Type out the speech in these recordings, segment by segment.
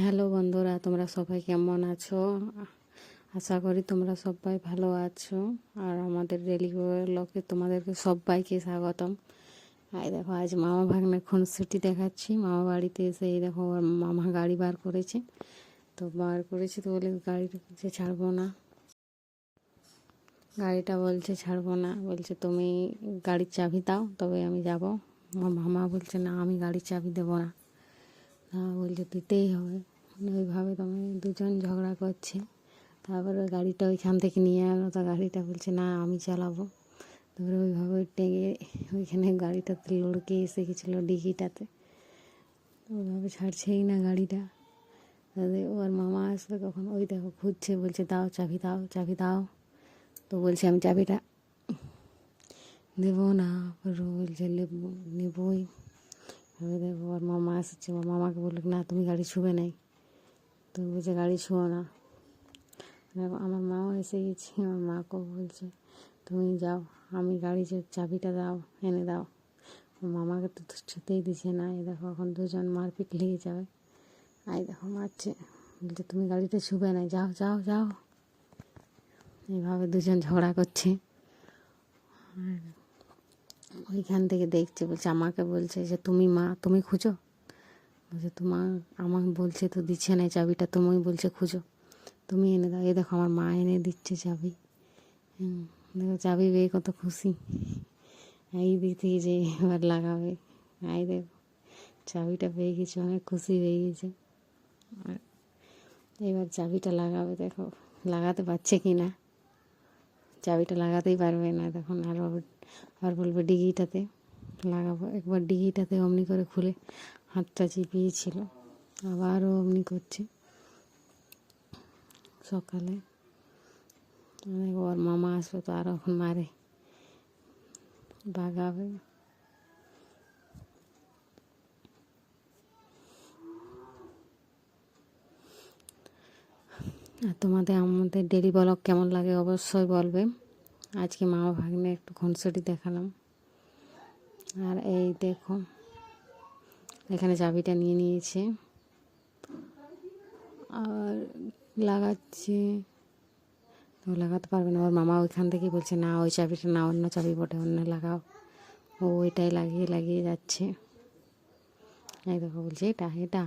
Hello বন্ধুরা, তোমরা সবাই কেমন আছো? আশা করি তোমরা সবাই ভালো আছো। আর আমাদের ডেলি ব্লগে তোমাদেরকে সবাইকে স্বাগতম। এই দেখো, আজ মামা ভাগ্নে খুনসুটি দেখাচ্ছি। মামা বাড়িতে এসে এই দেখো মামা গাড়ি বার করেছে। তো বার করেছে তো বলে গাড়িটা বলছে ছাড়বো না। গাড়িটা বলছে ছাড়বো না। বলছে, তুমি গাড়ির চাবি দাও, তবে আমি যাব। মামা বলছে, না, আমি গাড়ির চাবি দেবো না। না বলছে দিতেই হবে। মানে ওইভাবে তুমি দুজন ঝগড়া করছে। তারপরে গাড়িটা ওইখান থেকে নিয়ে এলো, তা গাড়িটা বলছে, না, আমি চালাবো। তারপরে ওইভাবে টেঙে ওইখানে গাড়িটাতে লড়কে এসে গেছিল ডিকিটাতে ওইভাবে ছাড়ছেই না গাড়িটা। তাদের ওর মামা আসবে কখন? ওই দেখো, খুঁজছে, বলছে, দাও চাবি দাও চাবি, দাও। তো বলছে, আমি চাবিটা দেবো না। বলছে নেব নেবই। ওর মামা আসছে ওর মামাকে বলল, না, তুমি গাড়ি ছুবে নাই। তুমি বলছে, গাড়ি ছুঁয়ো না। দেখো, আমার মাও এসে গেছে, আমার মাকেও বলছে, তুমি যাও, আমি গাড়ি চাবিটা দাও, এনে দাও। মামাকে তো ছুতেই দিছে না, এই দেখো এখন দুজন মারপিট লেগে যাবে। আই দেখো মারছে, বলছে, তুমি গাড়িটা ছুবে নাই, যাও যাও যাও। এইভাবে দুজন ঝগড়া করছে। আর ওইখান থেকে দেখছে, বলছে, আমাকে বলছে যে, তুমি মা, তুমি খুঁজো? বলছে তোমার আমাকে বলছে তো দিচ্ছে না চাবিটা তুমি বলছে খুঁজো। তুমি এনে দাও। এই দেখো, আমার মা এনে দিচ্ছে চাবি। দেখো, চাবি পেয়ে কত খুশি। এই দিক থেকে যে এবার লাগাবে। এই দেখো, চাবিটা পেয়ে গেছে, অনেক খুশি হয়ে গেছে। আর এবার চাবিটা লাগাবে, দেখো, লাগাতে পারছে কি না চাবিটা লাগাতেই পারবে না, তখন আর আর বলবে ডিগিটাতে লাগাবো। একবার ডিগিটাতে অমনি করে খুলে হাতটা চিপিয়েছিল। আবারও অমনি করছে। সকালে অনেক ওর মামা আসবে তো আর এখন মারে। বাগাবে। আর তোমাদের, আমাদের ডেলি ব্লগ কেমন লাগে অবশ্যই বলবে। আজকে মা ভাগ্নে একটু ঘনসটি দেখালাম। আর এই দেখো, এখানে চাবিটা নিয়ে নিয়েছে। আর লাগাচ্ছে, তো লাগাতে পারবে না। ওর মামা ওইখান থেকে বলছে, না, ওই চাবিটা না অন্য চাবি বটে, অন্য লাগাও। ও ওইটাই লাগিয়ে লাগিয়ে যাচ্ছে। এই দেখো বলছে, এটা এটা।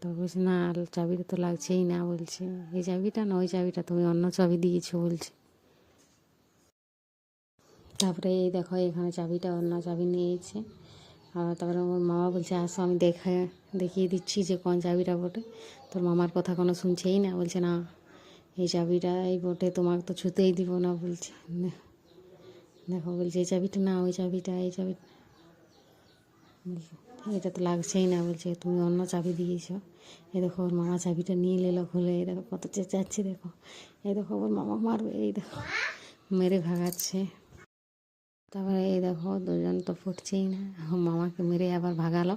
তো বলছে না চাবিটা তো লাগছেই না বলছে। এই চাবিটা না ওই চাবিটা তুমি অন্য চাবি দিয়েছ বলছে। তারপরে এই দেখো এখানে চাবিটা অন্য চাবি নিয়েছে। আর তারপরে আমার মামা বলছে আসো আমি দেখে দেখিয়ে দিচ্ছি যে কোন চাবিটা বটে। তোর মামার কথা কোনো শুনছেই না বলছে না এই চাবিটা এই বটে তোমাকে তো ছুতেই দিব না বলছে। দেখো বলছে এই চাবিটা না ওই চাবিটা এই চাবি বলছে, এটা তো লাগছেই না, বলছে, তুমি অন্য চাবি দিয়েছ। এই দেখো, ওর মামা চাবিটা নিয়ে নিল খুলে, এই দেখো, কত চেঁচাচ্ছে, দেখো। এই দেখো, ওর মামা মারবে, এই দেখো, মেরে ভাগাচ্ছে। তারপরে এই দেখো, দুজন তো ফুটছেই না মামাকে মেরে আবার ভাগালো।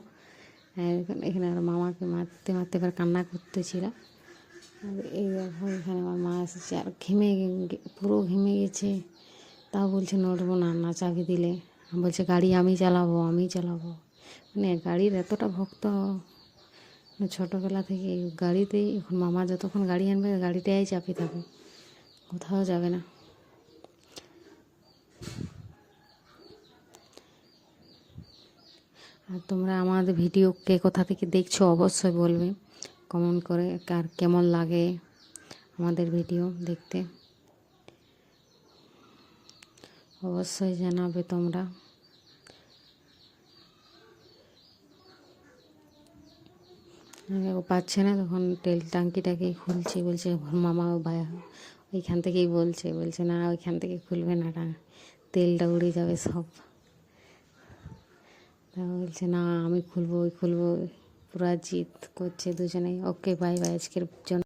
এখানে- এখানে আর মামাকে মারতে মারতে এবার কান্না করতেছিল। আর এই দেখো, এখানে আমার মা এসেছে, আর ঘেমে পুরো ঘেমে গেছে। তাও বলছে, নড়বো না না চাবি দিলে। বলছে, গাড়ি আমি চালাবো আমি চালাবো। মানে গাড়ির এতটা ভক্ত মানে ছোটোবেলা থেকে গাড়িতেই এখন মামা যতক্ষণ গাড়ি আনবে গাড়িটাই চাপি থাকবে, কোথাও যাবে না। আর তোমরা আমাদের ভিডিও কে কোথা থেকে দেখছ অবশ্যই বলবে কমেন্ট করে কার কেমন লাগে আমাদের ভিডিও দেখতে। অবশ্যই জানাবে তোমরা। পাচ্ছে না তখন তেল টাঙ্কিটাকে খুলছে, বলছে, মামা ভাই ওইখান থেকেই বলছে বলছে, না, ওইখান থেকে খুলবে না টা তেলটা উড়ে যাবে সব। তা বলছে, না, আমি খুলবো, ওই খুলবো, পুরা জিত করছে দুজনেই। ওকে বাই বাই আজকের জন্য।